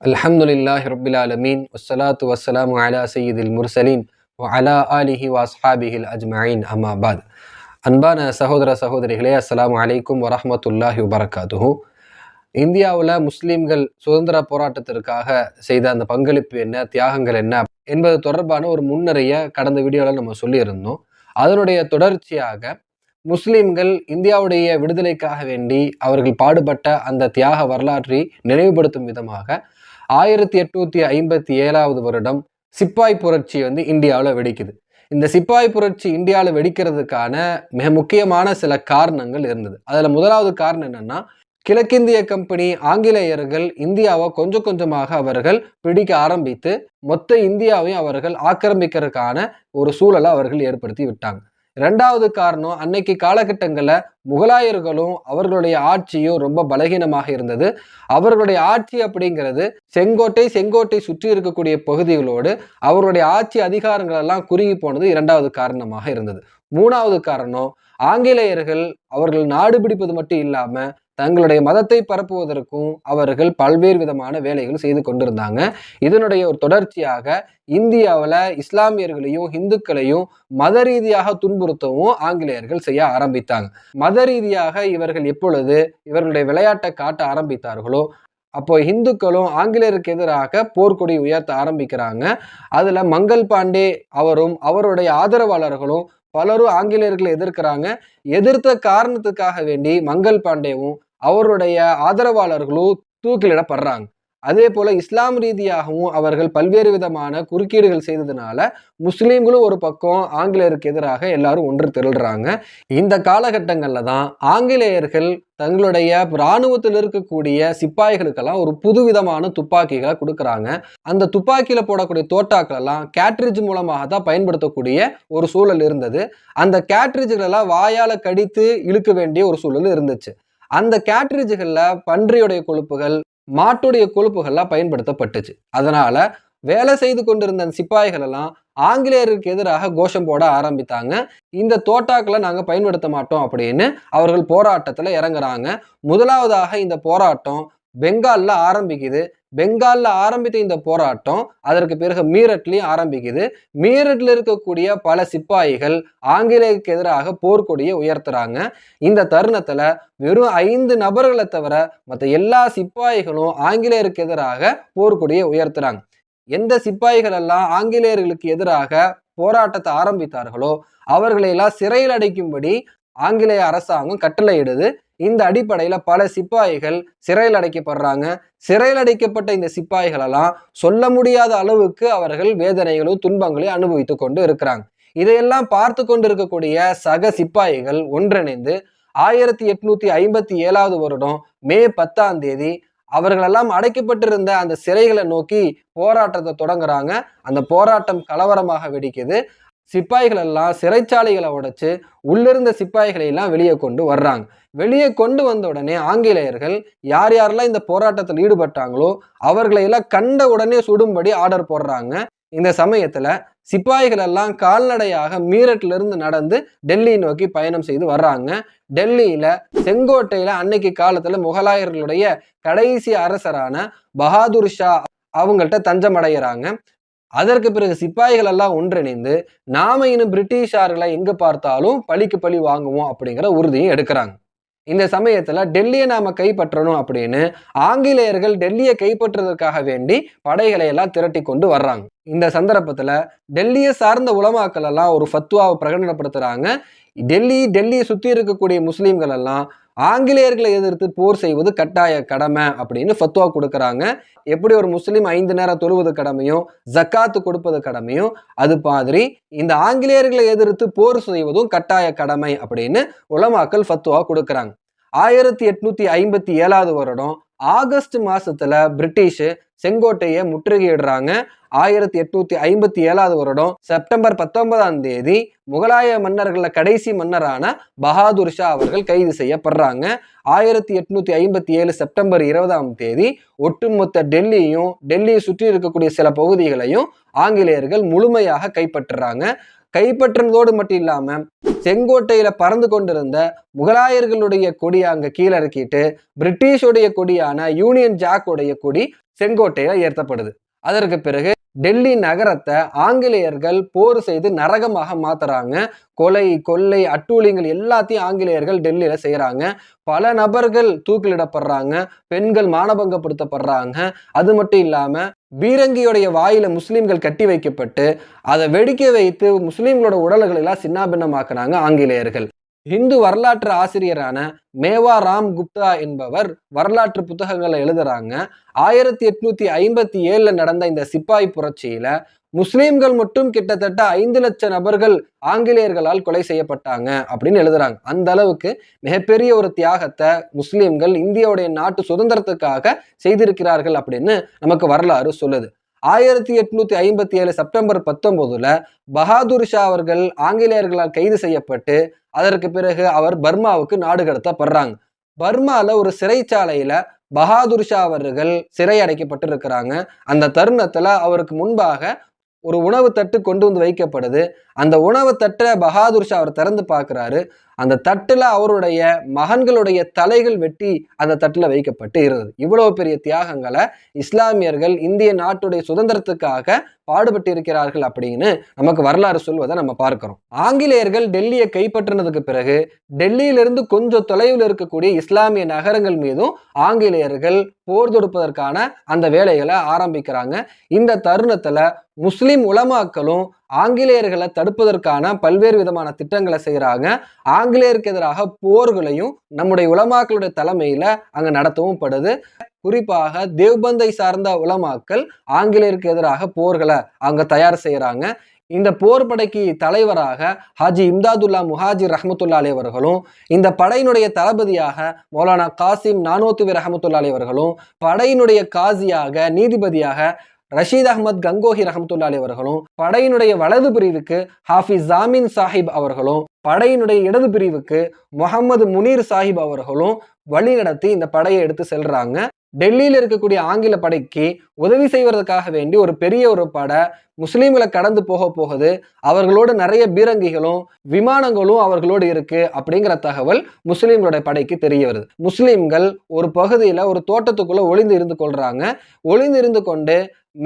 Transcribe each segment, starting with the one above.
அல்ஹம்துலில்லாஹ் ரபில் ஆலமீன். வசலாத்து வசலாம் அலா சையீதில் முர்சலீன் அலா ஆலிஹி வாஸ்ஹாபிஹில் அஜ்மயின் அம்மாபாத் அன்பான சகோதர சகோதரிகளே அஸ்லாம் அலைக்கும் வரமத்துல்லாஹி வபரகாத்துஹூ. இந்தியாவில் முஸ்லீம்கள் சுதந்திர போராட்டத்திற்காக செய்த அந்த பங்களிப்பு என்ன தியாகங்கள் என்ன என்பது தொடர்பான ஒரு முன்னரைய கடந்த வீடியோவில் நம்ம சொல்லியிருந்தோம். அதனுடைய தொடர்ச்சியாக முஸ்லிம்கள் இந்தியாவுடைய விடுதலைக்காக வேண்டி அவர்கள் பாடுபட்ட அந்த தியாக வரலாற்றை நினைவுபடுத்தும் விதமாக ஆயிரத்தி எட்நூத்தி ஐம்பத்தி ஏழாவது வருடம் சிப்பாய் புரட்சி வந்து இந்தியாவில் வெடிக்குது. இந்த சிப்பாய் புரட்சி இந்தியாவில் வெடிக்கிறதுக்கான மிக முக்கியமான சில காரணங்கள் இருந்தது. அதில் முதலாவது காரணம் என்னன்னா கிழக்கிந்திய கம்பெனி ஆங்கிலேயர்கள் இந்தியாவை கொஞ்சம் கொஞ்சமாக அவர்கள் பிடிக்க ஆரம்பித்து மொத்த இந்தியாவையும் அவர்கள் ஆக்கிரமிக்கிறதுக்கான ஒரு சூழலை அவர்கள் ஏற்படுத்தி விட்டாங்க. ரெண்டாவது காரணம் அன்னைக்கு காலகட்டங்களில் முகலாயர்களும் அவர்களுடைய ஆட்சியும் ரொம்ப பலகீனமாக இருந்தது. அவர்களுடைய ஆட்சி அப்படிங்கிறது செங்கோட்டை செங்கோட்டை சுற்றி இருக்கக்கூடிய பகுதிகளோடு அவருடைய ஆட்சி அதிகாரங்கள் எல்லாம் குறுகி போனது இரண்டாவது காரணமாக இருந்தது. மூணாவது காரணம் ஆங்கிலேயர்கள் அவர்கள் நாடு பிடிப்பது மட்டும் இல்லாமல் தங்களுடைய மதத்தை பரப்புவதற்கும் அவர்கள் பல்வேறு விதமான வேலைகள் செய்து கொண்டிருந்தாங்க. இதனுடைய ஒரு தொடர்ச்சியாக இந்தியாவில் இஸ்லாமியர்களையும் இந்துக்களையும் மத ரீதியாக துன்புறுத்தவும் ஆங்கிலேயர்கள் செய்ய ஆரம்பித்தாங்க. மத ரீதியாக இவர்கள் எப்பொழுது இவர்களுடைய விளையாட்டை காட்ட ஆரம்பித்தார்களோ அப்போ இந்துக்களும் ஆங்கிலேயருக்கு எதிராக போர்க்கொடி உயர்த்த ஆரம்பிக்கிறாங்க. அதுல மங்கள் பாண்டே அவரும் அவருடைய ஆதரவாளர்களும் பலரும் ஆங்கிலேயர்களை எதிர்க்கிறாங்க. எதிர்த்த காரணத்துக்காக வேண்டி மங்கள் பாண்டேவும் அவருடைய ஆதரவாளர்களும் தூக்கிலிடப்படுறாங்க. அதே போல இஸ்லாம் ரீதியாகவும் அவர்கள் பல்வேறு விதமான குறுக்கீடுகள் செய்ததுனால முஸ்லீம்களும் ஒரு பக்கம் ஆங்கிலேயருக்கு எதிராக எல்லாரும் ஒன்று திரள்றாங்க. இந்த காலகட்டங்களில் தான் ஆங்கிலேயர்கள் தங்களுடைய இராணுவத்தில் இருக்கக்கூடிய சிப்பாய்களுக்கெல்லாம் ஒரு புதுவிதமான துப்பாக்கிகளை கொடுக்குறாங்க. அந்த துப்பாக்கியில் போடக்கூடிய தோட்டாக்கள் எல்லாம் கேட்ரிட்ஜ் மூலமாக தான் பயன்படுத்தக்கூடிய ஒரு சூழல் இருந்தது. அந்த கேட்ரிட்ஜுகளெல்லாம் வாயால் கடித்து இழுக்க வேண்டிய ஒரு சூழல் இருந்துச்சு. அந்த கேட்ரிட்ஜுகளில் பன்றியுடைய கொழுப்புகள் மாட்டுடைய கொழுப்புகள்லாம் பயன்படுத்தப்பட்டுச்சு. அதனால வேலை செய்து கொண்டிருந்த சிப்பாய்கள் எல்லாம் ஆங்கிலேயருக்கு எதிராக கோஷம் போட ஆரம்பித்தாங்க. இந்த தோட்டாக்களை நாங்கள் பயன்படுத்த மாட்டோம் அப்படின்னு அவர்கள் போராட்டத்தில் இறங்குறாங்க. முதலாவதாக இந்த போராட்டம் பெங்காலில் ஆரம்பிக்குது. பெங்காலில் ஆரம்பித்த இந்த போராட்டம் அதற்கு பிறகு மீரட்லையும் ஆரம்பிக்குது. மீரட்ல இருக்கக்கூடிய பல சிப்பாய்கள் ஆங்கிலேயருக்கு எதிராக போர்க்கொடியை உயர்த்துறாங்க. இந்த தருணத்துல வெறும் ஐந்து நபர்களை தவிர மற்ற எல்லா சிப்பாய்களும் ஆங்கிலேயருக்கு எதிராக போர்க்கொடியை உயர்த்துறாங்க. எந்த சிப்பாய்கள் எல்லாம் ஆங்கிலேயர்களுக்கு எதிராக போராட்டத்தை ஆரம்பித்தார்களோ அவர்களையெல்லாம் சிறையில் அடைக்கும்படி ஆங்கிலேய அரசாங்கம் கட்டளையிடுது. இந்த அடிப்படையில் பல சிப்பாய்கள் சிறையில் அடைக்கப்படுறாங்க. சிறையில் அடைக்கப்பட்ட இந்த சிப்பாய்கள் எல்லாம் சொல்ல முடியாத அளவுக்கு அவர்கள் வேதனைகளும் துன்பங்களையும் அனுபவித்து கொண்டு இருக்கிறாங்க. இதையெல்லாம் பார்த்து கொண்டு இருக்கக்கூடிய சக சிப்பாய்கள் ஒன்றிணைந்து ஆயிரத்தி எட்நூத்தி ஐம்பத்தி ஏழாவது வருடம் மே பத்தாம் தேதி அவர்களெல்லாம் அடைக்கப்பட்டிருந்த அந்த சிறைகளை நோக்கி போராட்டத்தை தொடங்குறாங்க. அந்த போராட்டம் கலவரமாக வெடிக்குது. சிப்பாய்கள் எல்லாம் சிறைச்சாலைகளை உடைச்சு உள்ளிருந்த சிப்பாய்களை எல்லாம் வெளியே கொண்டு வர்றாங்க. வெளியே கொண்டு வந்த உடனே ஆங்கிலேயர்கள் யார் யாரெல்லாம் இந்த போராட்டத்தில் ஈடுபட்டாங்களோ அவர்களை எல்லாம் கண்ட உடனே சுடும்படி ஆர்டர் போடுறாங்க. இந்த சமயத்துல சிப்பாய்கள் எல்லாம் கால்நடையாக மீரட்ல இருந்து நடந்து டெல்லி நோக்கி பயணம் செய்து வர்றாங்க. டெல்லியில செங்கோட்டையில அன்னைக்கு காலத்துல முகலாயர்களுடைய கடைசி அரசரான பகாதூர் ஷா அவங்கள்ட்ட தஞ்சம் அடைகிறாங்க அதற்கு பிறகு சிப்பாய்கள் எல்லாம் ஒன்றிணைந்து நாம இன்னும் பிரிட்டிஷார்களை எங்க பார்த்தாலும் பழிக்கு பழி வாங்குவோம் அப்படிங்கிற உறுதியும் எடுக்கிறாங்க. இந்த சமயத்துல டெல்லியை நாம கைப்பற்றணும் அப்படின்னு ஆங்கிலேயர்கள் டெல்லியை கைப்பற்றுவதற்காக வேண்டி படைகளை எல்லாம் திரட்டி கொண்டு வர்றாங்க. இந்த சந்தர்ப்பத்துல டெல்லியை சார்ந்த உலமாக்கள் எல்லாம் ஒரு ஃபத்வாவை பிரகடனப்படுத்துறாங்க. டெல்லி டெல்லியை சுத்தி இருக்கக்கூடிய முஸ்லீம்கள் எல்லாம் ஆங்கிலேயர்களை எதிர்த்து போர் செய்வது கட்டாய கடமை அப்படின்னு ஃபத்வா கொடுக்குறாங்க. எப்படி ஒரு முஸ்லீம் ஐந்து நேரம் தொழுவது கடமையும் ஜக்காத்து கொடுப்பது கடமையும் அது மாதிரி இந்த ஆங்கிலேயர்களை எதிர்த்து போர் செய்வதும் கட்டாய கடமை அப்படின்னு உலமாக்கல் ஃபத்வா கொடுக்குறாங்க. ஆயிரத்தி எட்நூத்தி ஐம்பத்தி ஏழாவது வருடம் ஆகஸ்ட் மாசத்துல பிரிட்டிஷ் செங்கோட்டையை முற்றுகையிடுறாங்க. ஆயிரத்தி எட்நூத்தி ஐம்பத்தி ஏழாவது வருடம் செப்டம்பர் பத்தொன்பதாம் தேதி முகலாய மன்னர்களில் கடைசி மன்னரான பகாதூர் ஷா அவர்கள் கைது செய்யப்படுறாங்க. ஆயிரத்தி எட்நூத்தி ஐம்பத்தி ஏழு செப்டம்பர் இருபதாம் தேதி ஒட்டுமொத்த டெல்லியும் டெல்லியை சுற்றி இருக்கக்கூடிய சில பகுதிகளையும் ஆங்கிலேயர்கள் முழுமையாக கைப்பற்றுறாங்க. கைப்பற்றினதோடு மட்டும் இல்லாம செங்கோட்டையில பறந்து கொண்டிருந்த முகலாயர்களுடைய கொடியை அங்க கீழே இறக்கிட்டு பிரிட்டிஷுடைய கொடியான யூனியன் ஜாக்குடைய கொடி செங்கோட்டையில ஏற்றப்படுது. அதற்கு பிறகு டெல்லி நகரத்தை ஆங்கிலேயர்கள் போர் செய்து நரகமாக மாத்துறாங்க. கொலை கொள்ளை அட்டூழியங்கள் எல்லாத்தையும் ஆங்கிலேயர்கள் டெல்லியில செய்யறாங்க பல நபர்கள் தூக்கிலிடப்படுறாங்க. பெண்கள் மானபங்கப்படுத்தப்படுறாங்க. அது மட்டும் இல்லாம பீரங்கியுடைய வாயில முஸ்லீம்கள் கட்டி வைக்கப்பட்டு அதை வெடிக்க வைத்து முஸ்லீம்களோட உடல்களை எல்லாம் சின்னாபின்னமாக்குனாங்க ஆங்கிலேயர்கள். இந்து வரலாற்று ஆசிரியரான மேவா ராம் குப்தா என்பவர் வரலாற்று புத்தகங்களை எழுதுறாங்க. ஆயிரத்தி எட்நூத்தி ஐம்பத்தி ஏழுல நடந்த இந்த சிப்பாய் புரட்சியில முஸ்லீம்கள் மட்டும் கிட்டத்தட்ட ஐந்து லட்சம் நபர்கள் ஆங்கிலேயர்களால் கொலை செய்யப்பட்டாங்க அப்படின்னு எழுதுறாங்க. அந்த அளவுக்கு மிகப்பெரிய ஒரு தியாகத்தை முஸ்லீம்கள் இந்தியாவுடைய நாட்டு சுதந்திரத்துக்காக செய்திருக்கிறார்கள் அப்படின்னு நமக்கு வரலாறு சொல்லுது. ஆயிரத்தி எட்நூத்தி ஐம்பத்தி ஏழு செப்டம்பர் பத்தொன்பதுல பகாதூர் ஷா அவர்கள் ஆங்கிலேயர்களால் கைது செய்யப்பட்டு அதற்கு பிறகு அவர் பர்மாவுக்கு நாடு கடத்தப்படுறாங்க. பர்மால ஒரு சிறைச்சாலையில பகாதூர் ஷா அவர்கள் சிறை அடைக்கப்பட்டிருக்கிறாங்க அந்த தருணத்துல அவருக்கு முன்பாக ஒரு உணவு தட்டு கொண்டு வந்து வைக்கப்படுது. அந்த உணவு தட்டை பகாதூர் ஷா அவர் திறந்து பார்க்குறாரு. அந்த தட்டுல அவருடைய மகன்களுடைய தலைகள் வெட்டி அந்த தட்டுல வைக்கப்பட்டு இருந்தது. இவ்வளவு பெரிய தியாகங்களை இஸ்லாமியர்கள் இந்திய நாட்டுடைய சுதந்திரத்துக்காக பாடுபட்டு இருக்கிறார்கள் அப்படின்னு நமக்கு வரலாறு சொல்வதை நம்ம பார்க்கிறோம். ஆங்கிலேயர்கள் டெல்லியை கைப்பற்றினதுக்கு பிறகு டெல்லியிலிருந்து கொஞ்சம் தொலைவில் இருக்கக்கூடிய இஸ்லாமிய நகரங்கள் மீதும் ஆங்கிலேயர்கள் போர் தொடுப்பதற்கான அந்த வேலைகளை ஆரம்பிக்கிறாங்க. இந்த தருணத்துல முஸ்லிம் உலமாக்களும் ஆங்கிலேயர்களை தடுப்பதற்கான பல்வேறு விதமான திட்டங்களை செய்கிறாங்க ஆங்கிலேயருக்கு எதிராக போர்களையும் நம்முடைய உலமாக்களுடைய தலைமையில அங்க நடத்தவும் படுது. குறிப்பாக தேவ்பந்தை சார்ந்த உலமாக்கள் ஆங்கிலேயருக்கு எதிராக போர்களை அங்க தயார் செய்கிறாங்க இந்த போர் படைக்கு தலைவராக ஹாஜி இம்தாதுல்லா முஹாஜிர் ரஹமத்துல்லாலே அவர்களும் இந்த படையினுடைய தளபதியாக மௌலானா காசிம் நானோத்துவி ரஹமத்துல்லாலே அவர்களும் படையினுடைய காசியாக நீதிபதியாக ரஷீத் அகமது கங்கோஹி ரஹமத்துல்லாலி அவர்களும் படையினுடைய வலது பிரிவுக்கு ஹாஃபிஸ் ஜாமீன் சாஹிப் அவர்களும் படையினுடைய இடது பிரிவுக்கு முகமது முனீர் சாஹிப் அவர்களும் வழி நடத்தி இந்த படையை எடுத்து செல்றாங்க. டெல்லியில் இருக்கக்கூடிய ஆங்கில படைக்கு உதவி செய்வதற்காக வேண்டி ஒரு பெரிய ஒரு படை முஸ்லீம்களை கடந்து போக போகுது. அவர்களோடு நிறைய பீரங்கிகளும் விமானங்களும் அவர்களோடு இருக்கு அப்படிங்கிற தகவல் முஸ்லீம்களுடைய படைக்கு தெரிய வருது. முஸ்லீம்கள் ஒரு பகுதியில ஒரு தோட்டத்துக்குள்ள ஒளிந்து இருந்து கொள்றாங்க. ஒளிந்து இருந்து கொண்டு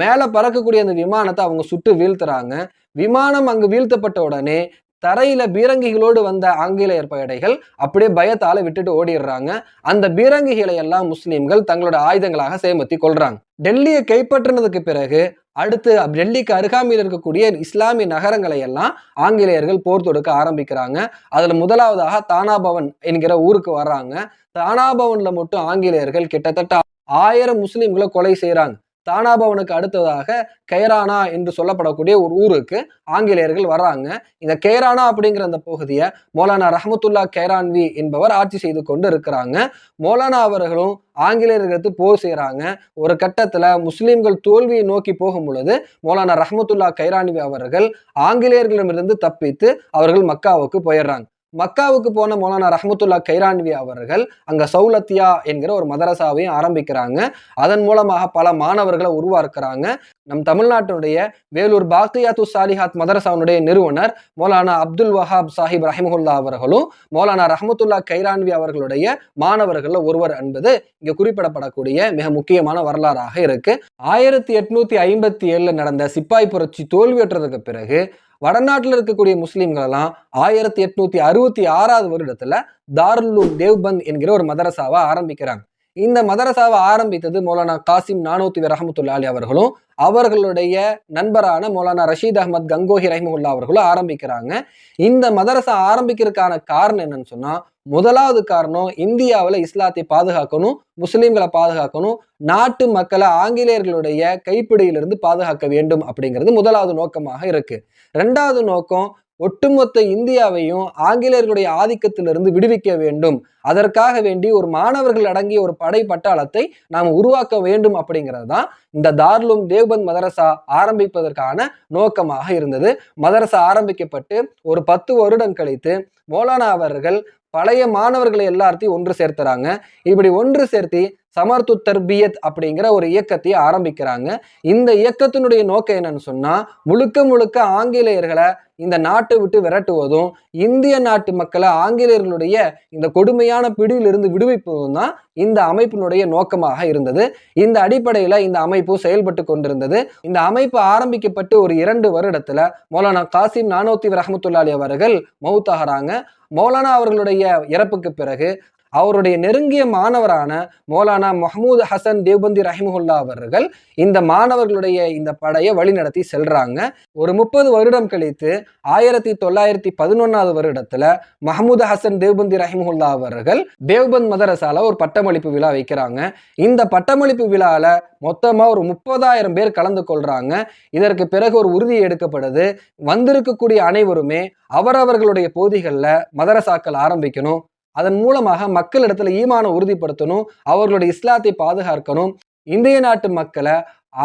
மேலே பறக்கக்கூடிய அந்த விமானத்தை அவங்க சுட்டு வீழ்த்துறாங்க. விமானம் அங்கு வீழ்த்தப்பட்ட உடனே தரையில பீரங்கிகளோடு வந்த ஆங்கிலேயர் படைகள் அப்படியே பயத்தால விட்டுட்டு ஓடிடுறாங்க. அந்த பீரங்கிகளை எல்லாம் முஸ்லீம்கள் தங்களோட ஆயுதங்களாக சேமத்தி கொள்றாங்க. டெல்லியை கைப்பற்றினதுக்கு பிறகு அடுத்து டெல்லிக்கு அருகாமையில் இருக்கக்கூடிய இஸ்லாமிய நகரங்களை எல்லாம் ஆங்கிலேயர்கள் போர் தொடுக்க ஆரம்பிக்கிறாங்க. அதுல முதலாவதாக தானாபவன் என்கிற ஊருக்கு வர்றாங்க. தானாபவன்ல மட்டும் ஆங்கிலேயர்கள் கிட்டத்தட்ட ஆயிரம் முஸ்லீம்களை கொலை செய்யறாங்க தானாபவனுக்கு அடுத்ததாக கைரானா என்று சொல்லப்படக்கூடிய ஒரு ஊருக்கு ஆங்கிலேயர்கள் வர்றாங்க. இந்த கைரானா அப்படிங்கிற அந்த பகுதியை மௌலானா ரஹமத்துல்லா கைரான்வி என்பவர் ஆட்சி செய்து கொண்டு இருக்கிறாங்க. மௌலானா அவர்களும் ஆங்கிலேயர்களுக்கு போர் செய்கிறாங்க ஒரு கட்டத்தில் முஸ்லீம்கள் தோல்வியை நோக்கி போகும் பொழுது மௌலானா ரஹமத்துல்லா கைரான்வி அவர்கள் ஆங்கிலேயர்களிடமிருந்து தப்பித்து அவர்கள் மக்காவுக்கு போயிடுறாங்க. மக்காவுக்கு போன மௌலானா ரஹமத்துல்லா கைரான்வி அவர்கள் அங்க சௌலத்தியா என்கிற ஒரு மதரசாவையும் ஆரம்பிக்கிறாங்க. அதன் மூலமாக பல மாணவர்களை உருவாக்குறாங்க. நம் தமிழ்நாட்டினுடைய வேலூர் பாக்தியாத்து சாலிஹாத் மதரசாவுடைய நிறுவனர் மௌலானா அப்துல் வஹாப் சாஹிப் ரஹிமுல்லா அவர்களும் மௌலானா ரஹமத்துல்லா கைரான்வி அவர்களுடைய மாணவர்களில் ஒருவர் என்பது இங்க குறிப்பிடப்படக்கூடிய மிக முக்கியமான வரலாறாக இருக்கு. ஆயிரத்தி எட்நூத்தி ஐம்பத்தி ஏழுல நடந்த சிப்பாய் புரட்சி தோல்வியுற்றதுக்கு பிறகு வடநாட்டில் இருக்கக்கூடிய முஸ்லீம்களெல்லாம் ஆயிரத்தி எட்நூத்தி அறுபத்தி ஆறாவது வருடத்துல தாருல்லூம் தேவ்பந்த் என்கிற ஒரு மதரசாவை ஆரம்பிக்கிறாங்க. இந்த மதரசாவை ஆரம்பித்தது மௌலானா காசிம் நானூத்தி ரஹமத்துல்லா அலி அவர்களும். அவர்களுடைய நண்பரான மௌலானா ரஷீத் அஹமத் கங்கோஹி ரஹிமுல்லா அவர்களும் ஆரம்பிக்கிறாங்க. இந்த மதரசா ஆரம்பிக்கிறதுக்கான காரணம் என்னன்னு சொன்னா முதலாவது காரணம் இந்தியாவில் இஸ்லாத்தை பாதுகாக்கணும் முஸ்லீம்களை பாதுகாக்கணும் நாட்டு மக்களை ஆங்கிலேயர்களுடைய கைப்பிடியிலிருந்து பாதுகாக்க வேண்டும் அப்படிங்கிறது முதலாவது நோக்கமாக இருக்கு. ரெண்டாவது நோக்கம் ஒட்டுமொத்த இந்தியாவையும் ஆங்கிலேயர்களுடைய ஆதிக்கத்திலிருந்து விடுவிக்க வேண்டும். அதற்காக வேண்டி ஒரு மாணவர்கள் அடங்கிய ஒரு படை பட்டாளத்தை நாம் உருவாக்க வேண்டும் அப்படிங்கிறது தான் இந்த தார்லும் தேவ்பந்த் மதரசா ஆரம்பிப்பதற்கான நோக்கமாக இருந்தது. மதரசா ஆரம்பிக்கப்பட்டு ஒரு பத்து வருடம் கழித்து மௌலானா அவர்கள் பழைய மாணவர்களை எல்லாத்தையும் ஒன்று சேர்த்துறாங்க. இப்படி ஒன்று சேர்த்தி சமர்த்து தர்பியத் அப்படிங்கிற ஒரு இயக்கத்தையே ஆரம்பிக்கிறாங்க. இந்த இயக்கத்தினுடைய நோக்கம் என்னன்னு சொன்னா முழுக்க முழுக்க ஆங்கிலேயர்களை இந்த நாட்டை விட்டு விரட்டுவதும் இந்திய நாட்டு மக்களை ஆங்கிலேயர்களுடைய இந்த கொடுமையான பிடியிலிருந்து விடுவிப்பதும் தான் இந்த அமைப்பினுடைய நோக்கமாக இருந்தது. இந்த அடிப்படையில இந்த அமைப்பு செயல்பட்டு கொண்டிருந்தது. இந்த அமைப்பு ஆரம்பிக்கப்பட்டு ஒரு இரண்டு வருடத்துல மௌலானா காசிம் நானோத்தி ரஹமத்துல்லாலி அவர்கள் மௌத்தாகிறாங்க. மௌலானா அவர்களுடைய இறப்புக்கு பிறகு அவருடைய நெருங்கிய மாணவரான மௌலானா மஹமூத் ஹசன் தேவ்பந்தி ரஹிமுல்லா அவர்கள் இந்த மாணவர்களுடைய இந்த படையை வழிநடத்தி செல்றாங்க. ஒரு முப்பது வருடம் கழித்து ஆயிரத்தி தொள்ளாயிரத்தி பதினொன்னாவது வருடத்துல மஹமூத் ஹசன் தேவ்பந்தி ரஹிமுல்லா அவர்கள் தேவ்பந்த் மதரசால ஒரு பட்டமளிப்பு விழா வைக்கிறாங்க. இந்த பட்டமளிப்பு விழால மொத்தமா ஒரு முப்பதாயிரம் பேர் கலந்து கொள்றாங்க. இதற்கு பிறகு ஒரு உறுதி எடுக்கப்படுது. வந்திருக்கக்கூடிய அனைவருமே அவரவர்களுடைய போதிகளில் மதரசாக்கள் ஆரம்பிக்கணும். அதன் மூலமாக மக்களிடத்துல ஈமான உறுதிப்படுத்தணும் அவர்களுடைய இஸ்லாத்தை பாதுகாக்கணும். இந்திய நாட்டு மக்களை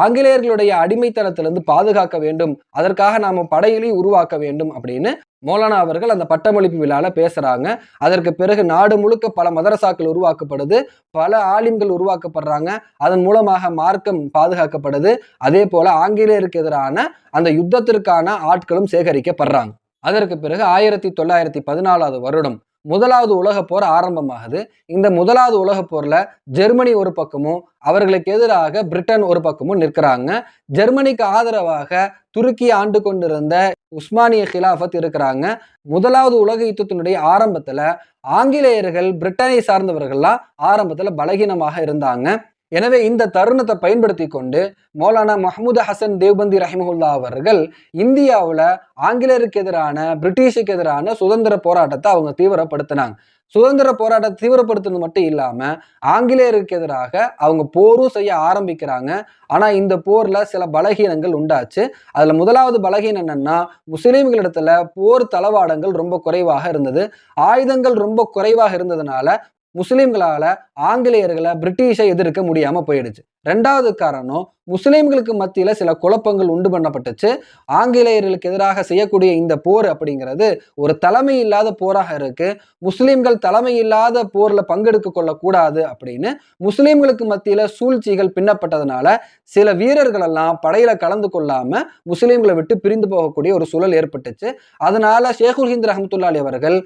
ஆங்கிலேயர்களுடைய அடிமைத்தனத்திலிருந்து பாதுகாக்க வேண்டும். அதற்காக நாம படையிலே உருவாக்க வேண்டும் அப்படின்னு மௌலானா அவர்கள் அந்த பட்டமளிப்பு விழால பேசுறாங்க. அதற்கு பிறகு நாடு முழுக்க பல மதரசாக்கள் உருவாக்கப்படுது. பல ஆலிம்கள் உருவாக்கப்படுறாங்க. அதன் மூலமாக மார்க்கம் பாதுகாக்கப்படுது. அதே போல ஆங்கிலேயருக்கு எதிரான அந்த யுத்தத்திற்கான ஆட்களும் சேகரிக்கப்படுறாங்க. அதற்கு பிறகு ஆயிரத்தி தொள்ளாயிரத்தி பதினாலாவது வருடம் முதலாவது உலக போர் ஆரம்பமாகுது. இந்த முதலாவது உலக போர்ல ஜெர்மனி ஒரு பக்கமும் அவர்களுக்கு எதிராக பிரிட்டன் ஒரு பக்கமும் நிற்கிறாங்க. ஜெர்மனிக்கு ஆதரவாக துருக்கி ஆண்டு கொண்டிருந்த உஸ்மானிய கிலாஃபத் இருக்கிறாங்க. முதலாவது உலக யுத்தத்தினுடைய ஆரம்பத்துல ஆங்கிலேயர்கள் பிரிட்டனை சார்ந்தவர்கள்லாம் ஆரம்பத்துல பலகீனமாக இருந்தாங்க. எனவே இந்த தருணத்தை பயன்படுத்தி கொண்டு மௌலானா மஹமூத் ஹசன் தேவ்பந்தி ரஹிமஹுல்லா அவர்கள் இந்தியாவில் ஆங்கிலேயருக்கு எதிரான பிரிட்டிஷுக்கு எதிரான சுதந்திர போராட்டத்தை அவங்க தீவிரப்படுத்தினாங்க. சுதந்திர போராட்டத்தை தீவிரப்படுத்துறது மட்டும் இல்லாமல் ஆங்கிலேயருக்கு எதிராக அவங்க போரும் செய்ய ஆரம்பிக்கிறாங்க. ஆனால் இந்த போரில் சில பலகீனங்கள் உண்டாச்சு. அதில் முதலாவது பலகீனம் என்னென்னா முஸ்லீம்களிடத்துல போர் தளவாடங்கள் ரொம்ப குறைவாக இருந்தது. ஆயுதங்கள் ரொம்ப குறைவாக இருந்ததுனால முஸ்லீம்களால் ஆங்கிலேயர்களை பிரிட்டிஷை எதிர்க்க முடியாம போயிடுச்சு. ரெண்டாவது காரணம் முஸ்லீம்களுக்கு மத்தியில் சில குழப்பங்கள் உண்டு பண்ணப்பட்டுச்சு. ஆங்கிலேயர்களுக்கு எதிராக செய்யக்கூடிய இந்த போர் அப்படிங்கிறது ஒரு தலைமை இல்லாத போராக இருக்கு. முஸ்லீம்கள் தலைமை இல்லாத போரில் பங்கெடுக்க கொள்ளக்கூடாது அப்படின்னு முஸ்லீம்களுக்கு மத்தியில் சூழ்ச்சிகள் பின்னப்பட்டதுனால சில வீரர்கள் எல்லாம் படையில கலந்து கொள்ளாம முஸ்லீம்களை விட்டு பிரிந்து போகக்கூடிய ஒரு சூழல் ஏற்பட்டுச்சு. அதனால ஷேகுல் ஹிந்த் ரஹமத்துல்லாலி அவர்கள்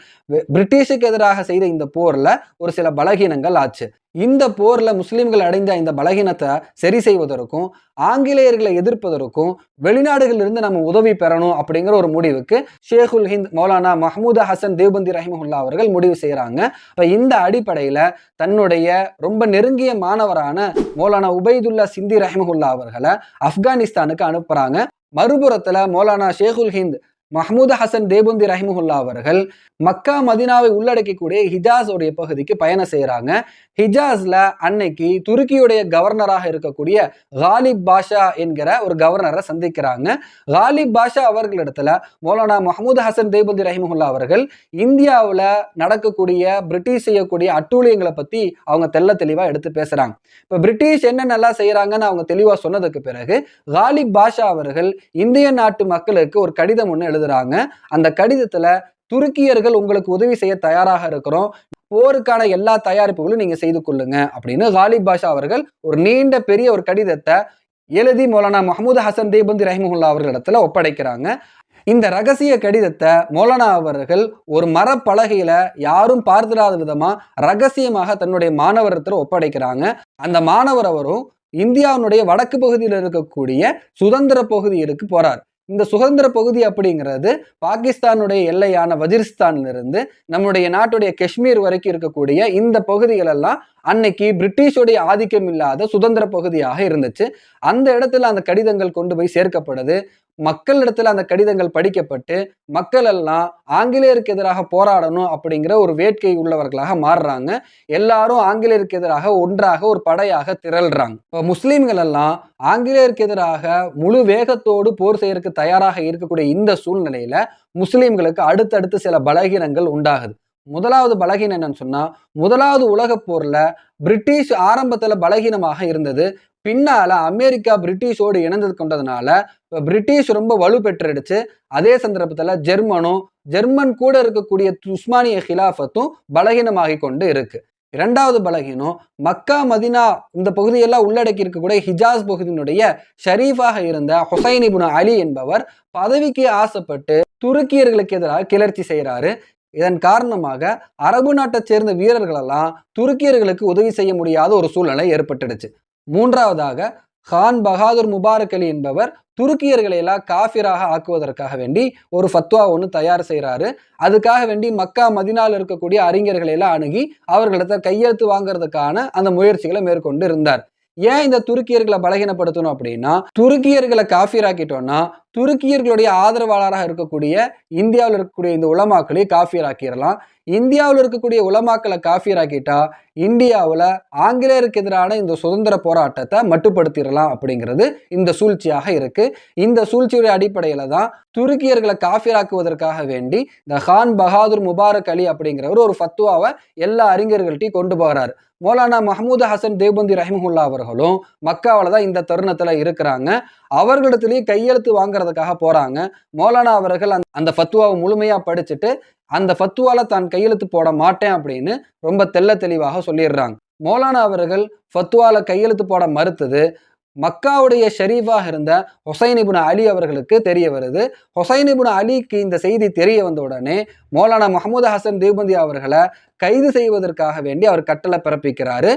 பிரிட்டிஷுக்கு எதிராக செய்த இந்த போர்ல ஒரு சில பலகீனங்கள் ஆச்சு. இந்த போர்ல முஸ்லிம்கள் அடைந்த இந்த பலகீனத்தை சரி செய்வதற்கும் ஆங்கிலேயர்களை எதிர்ப்பதற்கும் வெளிநாடுகளிலிருந்து நம்ம உதவி பெறணும் அப்படிங்கிற ஒரு முடிவுக்கு ஷேகுல் ஹிந்த் மௌலானா மஹமூதா ஹசன் தேவ்பந்தி ரஹிமஹுல்லா அவர்கள் முடிவு செய்கிறாங்க இப்போ இந்த அடிப்படையில் தன்னுடைய ரொம்ப நெருங்கிய மாணவரான மௌலானா உபைதுல்லா சிந்தி ரஹிமஹுல்லா அவர்களை ஆப்கானிஸ்தானுக்கு அனுப்புறாங்க. மறுபுறத்துல மௌலானா ஷேகுல் ஹிந்த் மஹமூது ஹசன் தேபுந்தி ரஹிமுல்லா அவர்கள் மக்கா மதினாவை உள்ளடக்கக்கூடிய ஹிஜாஸோடைய பகுதிக்கு பயணம் செய்கிறாங்க ஹிஜாஸ்ல அன்னைக்கு துருக்கியுடைய கவர்னராக இருக்கக்கூடிய காலிப் பாஷா என்கிற ஒரு கவர்னரை சந்திக்கிறாங்க. காலிப் பாஷா அவர்களிடத்துல மௌலானா மஹமூது ஹசன் தேபந்தி ரஹிமுல்லா அவர்கள் இந்தியாவில் நடக்கக்கூடிய பிரிட்டிஷ் செய்யக்கூடிய அட்டூழியங்களை பத்தி அவங்க தெல்ல தெளிவாக எடுத்து பேசுறாங்க. இப்ப பிரிட்டிஷ் என்ன நல்லா செய்யறாங்கன்னு அவங்க தெளிவாக சொன்னதுக்கு பிறகு காலிப் பாஷா அவர்கள் இந்திய நாட்டு மக்களுக்கு ஒரு கடிதம் ஒன்று எழுதுறாங்க. அந்த கடிதத்துல துருக்கியர்கள் உங்களுக்கு உதவி செய்ய தயாராக இருக்கிறோம். போருக்கான எல்லா தயாரிப்புகளும் நீங்க செய்து கொள்ளுங்க அப்படின்னு காலிப் பாஷா அவர்கள் ஒரு நீண்ட பெரிய ஒரு கடிதத்தை எழுதி மௌலானா முகமது ஹசன் தேபந்தி ரஹிமுல்லா அவர்களிடத்துல ஒப்படைக்கிறாங்க. இந்த ரகசிய கடிதத்தை மௌலானா அவர்கள் ஒரு மரப்பலகையில யாரும் பார்த்திராத விதமா ரகசியமாக தன்னுடைய மாணவரத்தில் ஒப்படைக்கிறாங்க. அந்த மாணவர் அவரும் இந்தியாவினுடைய வடக்கு பகுதியில் இருக்கக்கூடிய சுதந்திர பகுதியிற்கு போறார். இந்த சுதந்திர பகுதி அப்படிங்கிறது பாகிஸ்தானுடைய எல்லையான வஜிரிஸ்தான்லேருந்து நம்முடைய நாட்டுடைய காஷ்மீர் வரைக்கும் இருக்கக்கூடிய இந்த பகுதிகள் எல்லாம் அன்னைக்கு பிரிட்டிஷுடைய ஆதிக்கம் இல்லாத சுதந்திர பகுதியாக இருந்துச்சு. அந்த இடத்துல அந்த கடிதங்கள் கொண்டு போய் சேர்க்கப்படுது மக்களிடத்துல அந்த கடிதங்கள் படிக்கப்பட்டு மக்கள் எல்லாம் ஆங்கிலேயருக்கு எதிராக போராடணும் அப்படிங்கிற ஒரு வேட்கை உள்ளவர்களாக மாறுறாங்க. எல்லாரும் ஆங்கிலேயருக்கு எதிராக ஒன்றாக ஒரு படையாக திரள்றாங்க. இப்போ முஸ்லீம்கள் எல்லாம் ஆங்கிலேயருக்கு எதிராக முழு வேகத்தோடு போர் செய்யறதுக்கு தயாராக இருக்கக்கூடிய இந்த சூழ்நிலையில முஸ்லீம்களுக்கு அடுத்தடுத்து சில பலகீனங்கள் உண்டாகுது. முதலாவது பலகீனம் என்னன்னு சொன்னா முதலாவது உலக போர்ல பிரிட்டிஷ் ஆரம்பத்துல பலகீனமாக இருந்தது பின்னால அமெரிக்கா பிரிட்டிஷோடு இணைந்தது கொண்டதுனால இப்போ பிரிட்டிஷ் ரொம்ப வலு பெற்றுடுச்சு அதே சந்தர்ப்பத்தில் ஜெர்மனும் ஜெர்மன் கூட இருக்கக்கூடிய உஸ்மானிய ஹிலாஃபத்தும் பலகீனமாகி கொண்டு இருக்கு. இரண்டாவது பலகீனம் மக்கா மதினா இந்த பகுதியெல்லாம் உள்ளடக்கி இருக்கக்கூடிய ஹிஜாஸ் பகுதியினுடைய ஷரீஃபாக இருந்த ஹுசைன் இபுன் அலி என்பவர் பதவிக்கு ஆசைப்பட்டு துருக்கியர்களுக்கு எதிராக கிளர்ச்சி செய்கிறாரு. இதன் காரணமாக அரபு நாட்டை சேர்ந்த வீரர்களெல்லாம் துருக்கியர்களுக்கு உதவி செய்ய முடியாத ஒரு சூழ்நிலை ஏற்பட்டுடுச்சு. மூன்றாவதாக கான் பகாதூர் முபாரக் அலி என்பவர் துருக்கியர்களை எல்லாம் காஃபிராக ஆக்குவதற்காக வேண்டி ஒரு ஃபத்வா ஒன்று தயார் செய்கிறாரு அதுக்காக வேண்டி மக்கா மதினால இருக்கக்கூடிய அறிஞர்களை எல்லாம் அணுகி அவர்களிடத்த கையெழுத்து வாங்குறதுக்கான அந்த முயற்சிகளை மேற்கொண்டு இருந்தார். ஏன் இந்த துருக்கியர்களை பலகீனப்படுத்தணும் அப்படின்னா துருக்கியர்களை காஃபியராக்கிட்டோம்னா துருக்கியர்களுடைய ஆதரவாளராக இருக்கக்கூடிய இந்தியாவில் இருக்கக்கூடிய இந்த உலமாக்களை காஃபியராக்கிடலாம் இந்தியாவில் இருக்கக்கூடிய உலமாக்களை காஃபியராக்கிட்டா இந்தியாவில் ஆங்கிலேயருக்கு எதிரான இந்த சுதந்திர போராட்டத்தை மட்டுப்படுத்திடலாம் அப்படிங்கிறது இந்த சூழ்ச்சியாக இருக்கு. இந்த சூழ்ச்சியுடைய அடிப்படையில தான் துருக்கியர்களை காஃபியராக்குவதற்காக வேண்டி இந்த ஹான் பகாதுர் முபாரக் அலி அப்படிங்கிறவர் ஒரு ஃபத்துவாவை எல்லா அறிஞர்கள்ட்டையும் கொண்டு போகிறார். மௌலானா மஹமூது ஹசன் தேவ்பந்தி ரஹிமுல்லா அவர்களும் மக்காவில் தான் இந்த தருணத்தில் இருக்கிறாங்க. அவர்களிடத்துலேயும் கையெழுத்து வாங்குறதுக்காக போகிறாங்க மௌலானா அவர்கள் அந்த அந்த ஃபத்துவாவை முழுமையாக படிச்சுட்டு அந்த ஃபத்துவால தான் கையெழுத்து போட மாட்டேன் அப்படின்னு ரொம்ப தெள்ள தெளிவாக சொல்லிடுறாங்க. மௌலானா அவர்கள் ஃபத்துவால கையெழுத்து போட மறுத்தது மக்காவுடைய ஷெரீஃபாக இருந்த ஹொசைன் அலி அவர்களுக்கு தெரிய வருது. ஹொசைன் அலிக்கு இந்த செய்தி தெரிய வந்த உடனே மௌலானா முகமது ஹசன் தேவபந்தி அவர்களை கைது செய்வதற்காக வேண்டி அவர் கட்டளை பிறப்பிக்கிறாரு.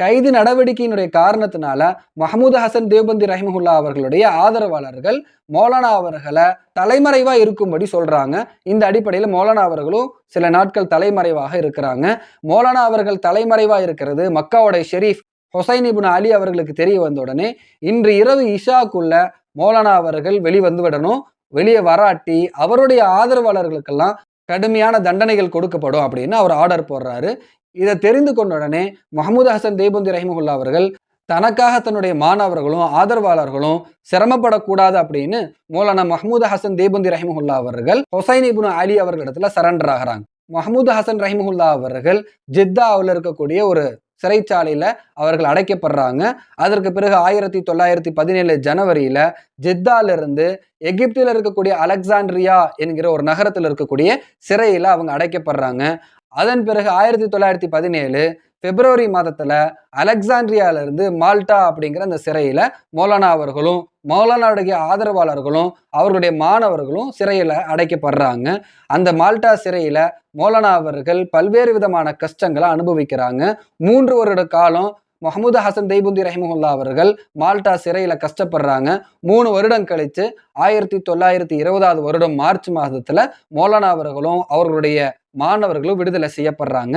கைது நடவடிக்கையினுடைய காரணத்தினால மஹமூது ஹசன் தேவ்பந்தி ரஹிமஹுல்லா அவர்களுடைய ஆதரவாளர்கள் மௌலானா அவர்களை தலைமறைவா இருக்கும்படி சொல்றாங்க. இந்த அடிப்படையில் மௌலானா அவர்களும் சில நாட்கள் தலைமறைவாக இருக்கிறாங்க. மௌலானா அவர்கள் தலைமறைவா இருக்கிறது மக்காவுடைய ஷெரீஃப் ஹொசைன் இபுன் அலி அவர்களுக்கு தெரிய வந்த உடனே இன்று இரவு இஷாக்குள்ள மௌலானா அவர்கள் வெளிவந்து விடணும் வெளியே வராட்டி அவருடைய ஆதரவாளர்களுக்கெல்லாம் கடுமையான தண்டனைகள் கொடுக்கப்படும் அப்படின்னு அவர் ஆர்டர் போடுறாரு. இதை தெரிந்து கொண்ட உடனே முகமது ஹசன் தேபந்தி ரஹிமுல்லா அவர்கள் தனக்காக தன்னுடைய மாணவர்களும் ஆதரவாளர்களும் சிரமப்படக்கூடாது அப்படின்னு மௌலானா மஹமூது ஹசன் தேபந்தி ரஹிமுல்லா அவர்கள் ஹொசைன் இபுன் அலி அவர்களிடத்துல சரண்டர் ஆகிறாங்க. மஹமூது ஹசன் ரஹிமுல்லா அவர்கள் ஜித்தாவில் இருக்கக்கூடிய ஒரு சிறைச்சாலையில் அவர்கள் அடைக்கப்படுறாங்க. அதற்கு பிறகு ஆயிரத்தி தொள்ளாயிரத்தி பதினேழு ஜனவரியில் ஜித்தாலிருந்து எகிப்தில் இருக்கக்கூடிய அலெக்சாண்ட்ரியா என்கிற ஒரு நகரத்தில் இருக்கக்கூடிய சிறையில் அவங்க அடைக்கப்படுறாங்க. அதன் பிறகு ஆயிரத்தி தொள்ளாயிரத்தி பதினேழு பிப்ரவரி மாதத்துல அலெக்சாண்ட்ரியால இருந்து மால்டா அப்படிங்கிற அந்த சிறையில மௌலானா அவர்களும் மௌலானாவுடைய ஆதரவாளர்களும் அவர்களுடைய மாணவர்களும் சிறையில அடைக்கப்படுறாங்க. அந்த மால்டா சிறையில மௌலானா அவர்கள் பல்வேறு விதமான கஷ்டங்களை அனுபவிக்கிறாங்க. மூன்று வருட காலம் முகமது ஹசன் தெய்புந்தி ரஹிமுல்லா அவர்கள் மால்டா சிறையில கஷ்டப்படுறாங்க. மூணு வருடம் கழிச்சு ஆயிரத்தி தொள்ளாயிரத்தி இருபதாவது வருடம் மார்ச் மாதத்துல மௌலானா அவர்களும் அவர்களுடைய மாணவர்களும் விடுதலை செய்யப்படுறாங்க.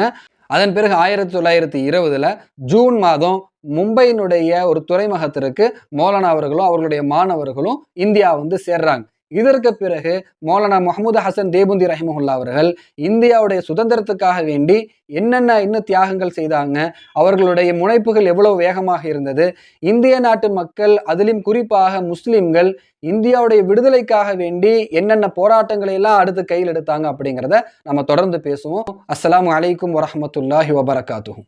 அதன் பிறகு ஆயிரத்தி தொள்ளாயிரத்தி இருபதுல ஜூன் மாதம் மும்பையினுடைய ஒரு துறைமுகத்திற்கு மோலனா அவர்களும் அவர்களுடைய மாணவர்களும் இந்தியா வந்து சேர்றாங்க. இதற்கு பிறகு மௌலானா முகமது ஹசன் தேபுந்தி ரஹிமஹுல்லா அவர்கள் இந்தியாவுடைய சுதந்திரத்துக்காக வேண்டி என்னென்ன இன்னும் தியாகங்கள் செய்தாங்க அவர்களுடைய முனைப்புகள் எவ்வளவு வேகமாக இருந்தது இந்திய நாட்டு மக்கள் அதிலும் குறிப்பாக முஸ்லிம்கள் இந்தியாவுடைய விடுதலைக்காக வேண்டி என்னென்ன போராட்டங்களை எல்லாம் அடுத்து கையில் எடுத்தாங்க அப்படிங்கிறத நம்ம தொடர்ந்து பேசுவோம். அஸ்லாம் வலைக்கும் வரமத்துல்லாஹி வபரகாத்துகும்